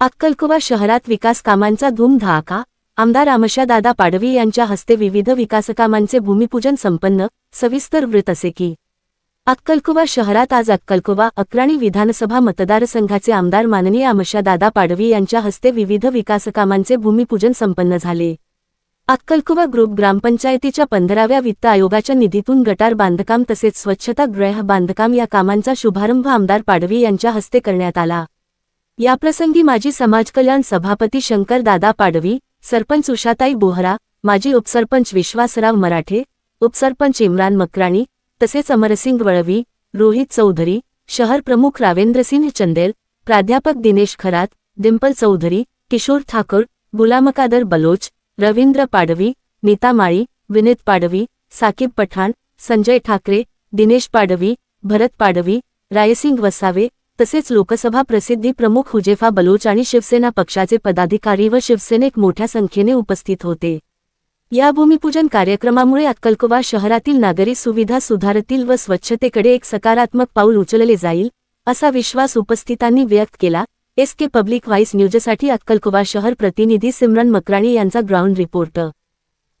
अक्कलकुवा शहरात विकास कामांचा धूमधडाका आमदार आमशादादा पाडवी यांच्या हस्ते विविध विकासकामांचे भूमिपूजन संपन्न सविस्तर वृत्त असे की अक्कलकुवा शहरात आज अक्कलकुवा अक्राणी विधानसभा मतदारसंघाचे आमदार माननीय आमशादादा पाडवी यांच्या हस्ते विविध विकासकामांचे भूमिपूजन संपन्न झाले. अक्कलकुवा ग्रुप ग्रामपंचायतीच्या पंधराव्या वित्त आयोगाच्या निधीतून गटार बांधकाम तसेच स्वच्छता गृह बांधकाम या कामांचा शुभारंभ आमदार पाडवी यांच्या हस्ते करण्यात आला. याप्रसंगी माजी समाजकल्याण सभापती शंकर दादा पाडवी सरपंच उषाताई बोहरा माजी उपसरपंच विश्वासराव मराठे उपसरपंच इम्रान मकराणी तसेच अमरसिंग वळवी रोहित चौधरी शहर प्रमुख रावेंद्रसिंह चंदेल प्राध्यापक दिनेश खरात डिंपल चौधरी किशोर ठाकूर गुलामकादर बलोच रवींद्र पाडवी नीता माळी विनीत पाडवी साकीब पठाण संजय ठाकरे दिनेश पाडवी भरत पाडवी रायसिंग वसावे तसेच लोकसभा प्रसिद्धी प्रमुख हुजेफा बलोच आणि शिवसेना पक्षाचे पदाधिकारी व शिवसेनेक मोठ्या संख्येने उपस्थित होते. या भूमिपूजन कार्यक्रमामुळे अक्कलकोवा शहरातील नागरी सुविधा सुधारतील व स्वच्छतेकडे एक सकारात्मक पाऊल उचलले जाईल असा विश्वास उपस्थितांनी व्यक्त केला. एस के पब्लिक व्हाईस न्यूजसाठी अक्कलकोवा शहर प्रतिनिधी सिमरन मकराणी यांचा ग्राउंड रिपोर्ट.